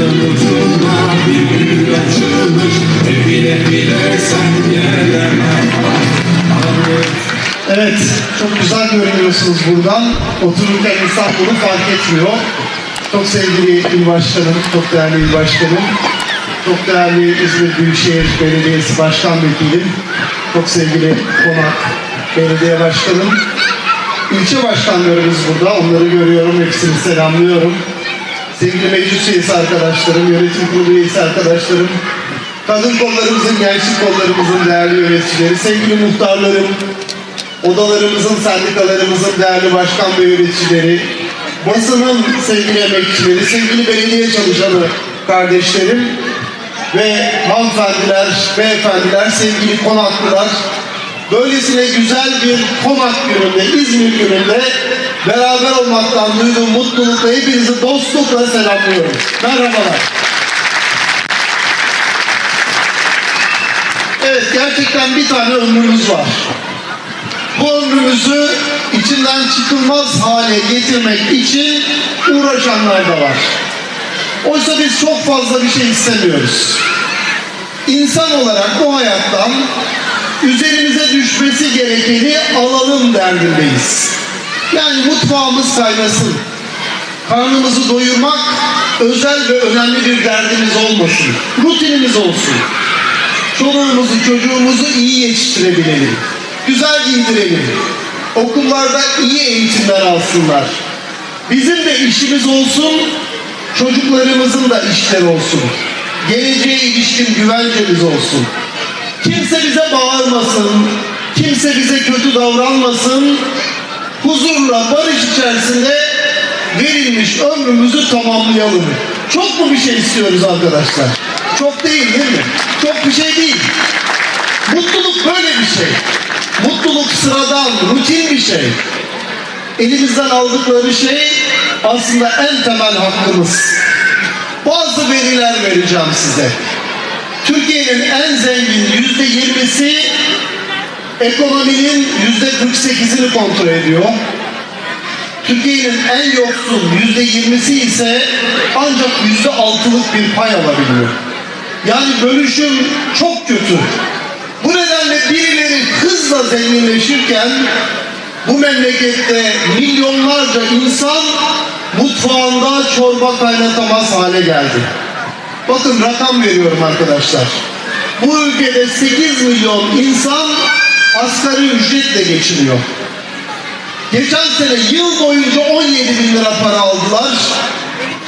Yanımızda bir gül açılmış Bile bile sen gelemem Evet, çok güzel görünüyorsunuz buradan. Otururken insan bunu fark etmiyor. Çok sevgili il başkanım, çok değerli il başkanım, çok değerli İzmir Büyükşehir Belediyesi Başkan Vekilim, çok sevgili Konak Belediye Başkanım, ilçe başkanlarımız burada, onları görüyorum, hepsini selamlıyorum. Sevgili meclis üyesi arkadaşlarım, yönetim kurulu üyesi arkadaşlarım, kadın kollarımızın, gençlik kollarımızın değerli yöneticileri, sevgili muhtarlarım, odalarımızın, sendikalarımızın değerli başkan ve yöneticileri, basının sevgili emekçileri, sevgili belediye çalışanı kardeşlerim ve hanımefendiler, beyefendiler, sevgili konaklılar, böylesine güzel bir konak gününde, İzmir gününde beraber olmaktan duyduğum mutlulukla hepinizi dostlukla selamlıyorum. Merhabalar. Evet, gerçekten bir tane ömrümüz var bu ömrümüzü içinden çıkılmaz hale getirmek için uğraşanlar da var. Oysa biz çok fazla bir şey istemiyoruz. İnsan olarak bu hayattan üzerimize düşmesi gerekeni alalım derdindeyiz. Yani mutfağımız kaynasın. Karnımızı doyurmak özel ve önemli bir derdimiz olmasın. Rutinimiz olsun. Çoluğumuzu, çocuğumuzu iyi yetiştirebilelim güzel giydirelim. Okullarda iyi eğitimler alsınlar. Bizim de işimiz olsun, çocuklarımızın da işleri olsun. Geleceğe ilişkin güvencemiz olsun. Kimse bize bağırmasın, kimse bize kötü davranmasın. Huzurla, barış içerisinde verilmiş ömrümüzü tamamlayalım. Çok mu bir şey istiyoruz arkadaşlar? Çok değil değil mi? Çok bir şey değil. Mutluluk böyle bir şey. Mutluluk sıradan, rutin bir şey. Elimizden aldıkları şey aslında en temel hakkımız. Bazı veriler vereceğim size. Türkiye'nin en zengin yüzde yirmisi ekonominin yüzde 48'ini kontrol ediyor. Türkiye'nin en yoksul yüzde yirmisi ise ancak yüzde altılık bir pay alabiliyor. Yani bölüşüm çok kötü. Bu nedenle birileri hızla zenginleşirken bu memlekette milyonlarca insan mutfağında çorba kaynatamaz hale geldi. Bakın rakam veriyorum arkadaşlar. Bu ülkede 8 milyon insan asgari ücretle geçiniyor. Geçen sene yıl boyunca 17 bin lira para aldılar.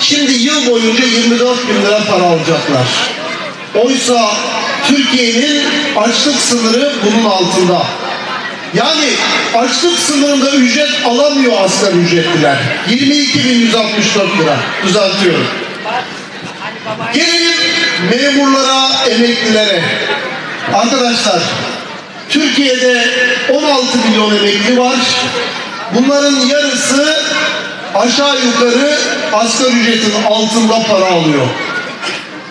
Şimdi yıl boyunca 24 bin lira para alacaklar. Oysa Türkiye'nin açlık sınırı bunun altında. Yani açlık sınırında ücret alamıyor asgari ücretliler. 22.164 lira. Düzeltiyorum. Gelelim memurlara, emeklilere. Arkadaşlar, Türkiye'de 16 milyon emekli var. Bunların yarısı aşağı yukarı asgari ücretin altında para alıyor.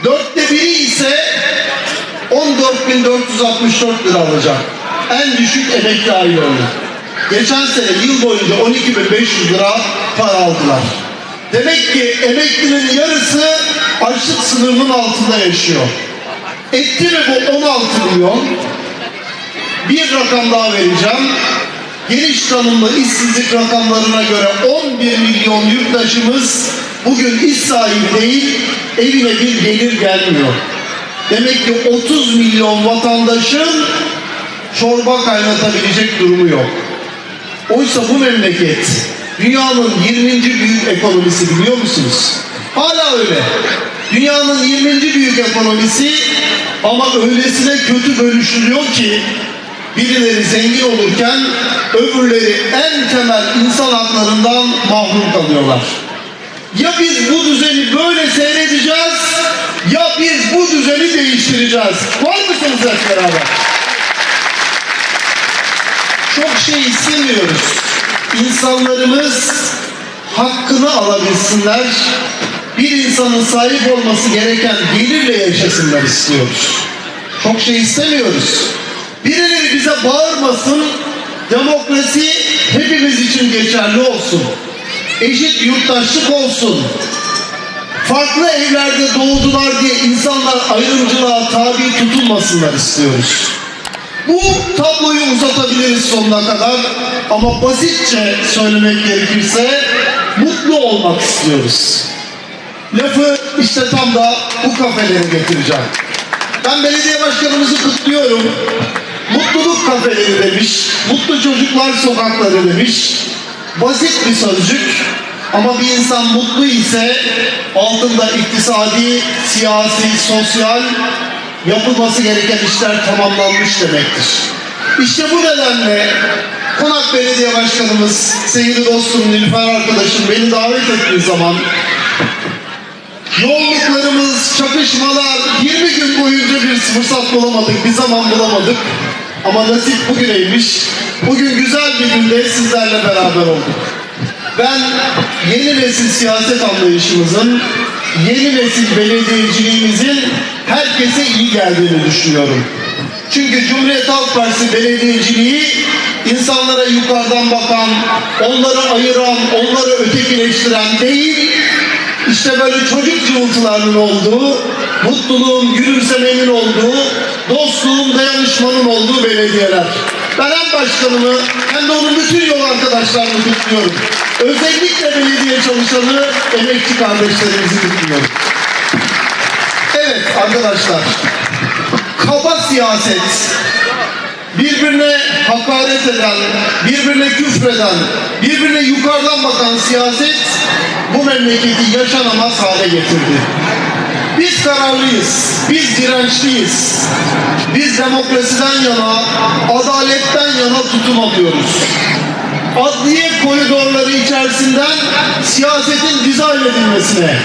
Dörtte biri ise 14.464 lira alacak. En düşük emekli aylığı. Geçen sene yıl boyunca 12.500 lira para aldılar. Demek ki emeklinin yarısı açlık sınırının altında yaşıyor. Etti mi bu 16 milyon? Bir rakam daha vereceğim. Geniş tanımlı işsizlik rakamlarına göre 11 milyon yurttaşımız bugün iş sahibi değil, evine bir gelir gelmiyor. Demek ki 30 milyon vatandaşın çorba kaynatabilecek durumu yok. Oysa bu memleket dünyanın 20. büyük ekonomisi biliyor musunuz? Hala öyle. Dünyanın 20. büyük ekonomisi ama öylesine kötü bölüşülüyor ki birileri zengin olurken öbürleri en temel insan haklarından mahrum kalıyorlar. Ya biz bu düzeni böyle seyredeceğiz ya biz bu düzeni değiştireceğiz. Var mısınız hep beraber? Çok şey istemiyoruz. İnsanlarımız hakkını alabilsinler. Bir insanın sahip olması gereken gelirle yaşasınlar istiyoruz. Çok şey istemiyoruz. Bağırmasın. Demokrasi hepimiz için geçerli olsun. Eşit yurttaşlık olsun. Farklı evlerde doğdular diye insanlar ayrımcılığa tabi tutulmasınlar istiyoruz. Bu tabloyu uzatabiliriz sonuna kadar ama basitçe söylemek gerekirse mutlu olmak istiyoruz. Lafı işte tam da bu kafelere getireceğim. Ben belediye başkanımızı kutluyorum. Mutluluk kafeleri demiş, mutlu çocuklar sokakları demiş. Basit bir sözcük ama bir insan mutlu ise altında iktisadi, siyasi, sosyal yapılması gereken işler tamamlanmış demektir. İşte bu nedenle Konak Belediye Başkanımız, sevgili dostum Nilüfer arkadaşım beni davet ettiği zaman Yolluklarımız, çakışmalar, 20 gün boyunca bir fırsat bulamadık, bir zaman bulamadık. Ama nasip bugüneymiş. Bugün güzel bir günde sizlerle beraber olduk. Ben yeni nesil siyaset anlayışımızın, yeni nesil belediyeciliğimizin herkese iyi geldiğini düşünüyorum. Çünkü Cumhuriyet Halk Partisi belediyeciliği insanlara yukarıdan bakan, onları ayıran, onları ötekileştiren değil, işte böyle çocuk cıvıltılarının olduğu, mutluluğun, gülümsemenin olduğu, dostluğun, dayanışmanın belediyeler. Ben hem başkanımı hem de onun bütün yol arkadaşlarını kutluyorum. Özellikle belediye çalışanı, emekçi kardeşlerimizi kutluyorum. Evet arkadaşlar, kaba siyaset, birbirine hakaret eden, birbirine küfreden, birbirine yukarıdan bakan siyaset bu memleketi yaşanamaz hale getirdi. Biz kararlıyız, biz dirençliyiz. Biz demokrasiden yana, adaletten yana tutum alıyoruz. Adliye koridorları içerisinden siyasetin dizayn edilmesine,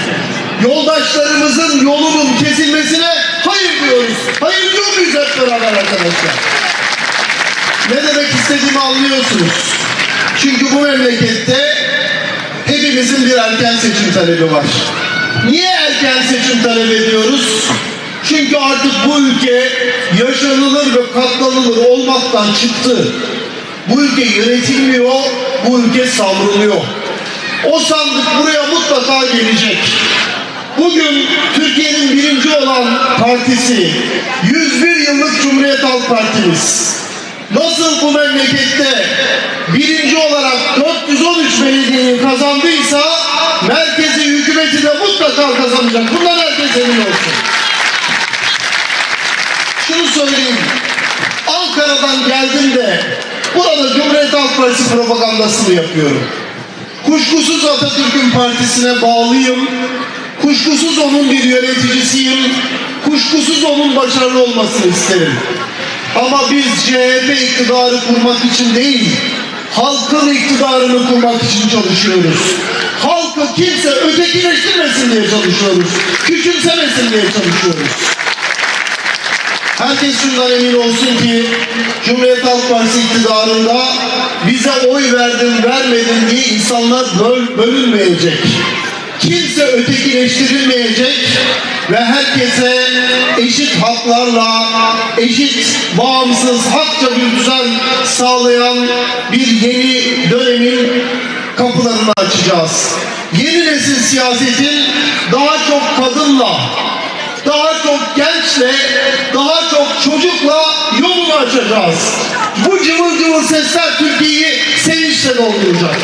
yoldaşlarımızın yolunun kesilmesine hayır diyoruz. Hayır diyor muyuz hep beraber arkadaşlar? Ne demek istediğimi anlıyorsunuz. Çünkü bu memlekette hepimizin bir erken seçim talebi var. Niye erken seçim talep ediyoruz? Çünkü artık bu ülke yaşanılır ve katlanılır olmaktan çıktı. Bu ülke yönetilmiyor, bu ülke savruluyor. O sandık buraya mutlaka gelecek. Bugün Türkiye'nin birinci olan partisi, 101 yıllık Cumhuriyet Halk Partimiz, nasıl bu memlekette birinci olarak 413 belediyeyi kazandıysa, merkezi hükümeti de mutlaka kazanacak. Bundan herkes emin olsun. Şunu söyleyeyim, Ankara'dan geldim de burada Cumhuriyet Halk Partisi propagandasını yapıyorum. Kuşkusuz Atatürk'ün partisine bağlıyım. Kuşkusuz onun bir yöneticisiyim. Kuşkusuz onun başarılı olmasını isterim. Ama biz CHP iktidarı kurmak için değil, halkın iktidarını kurmak için çalışıyoruz. Halkı kimse ötekileştirmesin diye çalışıyoruz. Küçümsemesin diye çalışıyoruz. Herkes şundan emin olsun ki Cumhuriyet Halk Partisi iktidarında bize oy verdin vermedin diye insanlar böl bölünmeyecek. Kimse ötekileştirilmeyecek ve herkese eşit haklarla, eşit, bağımsız, hakça bir düzen sağlayan bir yeni dönemin kapılarını açacağız. Yeni nesil siyasetin daha çok kadınla, daha çok gençle, daha çok çocukla yolunu açacağız. Bu cıvıl cıvıl sesler Türkiye'yi sevinçle dolduracak.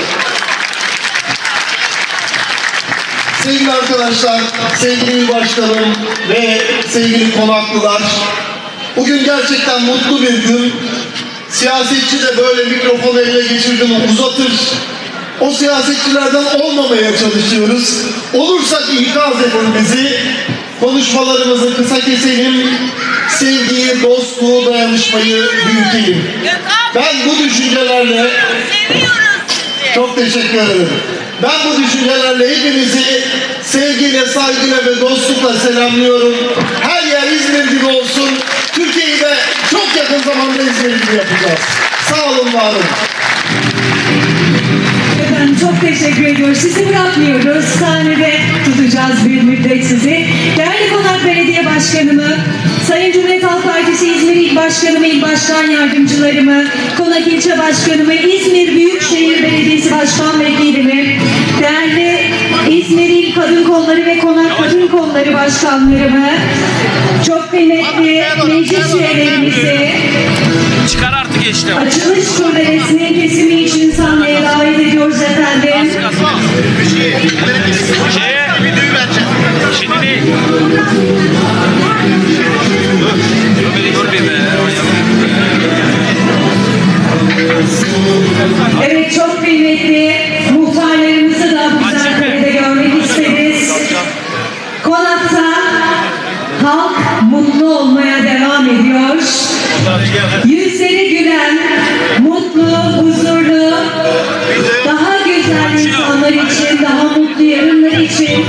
Sevgili arkadaşlar, sevgili il başkanım ve sevgili konaklılar, bugün gerçekten mutlu bir gün. Siyasetçi de böyle mikrofonu eline geçirdi mi uzatır. O siyasetçilerden olmamaya çalışıyoruz. Olursak ikaz edin bizi. Konuşmalarımızı kısa keselim. Sevgiyi, dostluğu, dayanışmayı büyütelim. Ben bu düşüncelerle Seviyoruz sizi. çok teşekkür ederim. Ben bu düşüncelerle hepinizi sevgiyle, saygıyla ve dostlukla selamlıyorum. Her yer İzmir gibi olsun. Türkiye'yi çok yakın zamanda İzmir gibi yapacağız. Sağ olun, var olun. Efendim çok teşekkür ediyoruz. Sizi bırakmıyoruz. Sahnede tutacağız bir müddet sizi. Değerli Konak Belediye Başkanımı, Sayın Cumhuriyet Halk Partisi İzmir İl Başkanımı, İl Başkan Yardımcılarımı, Konak İlçe Başkanımı, İzmir Büyükşehir Belediyesi Başkan Vekilimi, değerli İzmir İl Kadın Kolları ve Konak Kadın Kolları Başkanlarımı, çok kıymetli meclis üyelerimizi, Çıkar artık işte. açılış turnesinin kesimi için sahneye davet ediyoruz efendim. Şeye, şimdi değil. Evet çok kıymetli muhtarlarımızı da bu güzel karede görmek isteriz. Konakta halk mutlu olmaya devam ediyor. Sayın için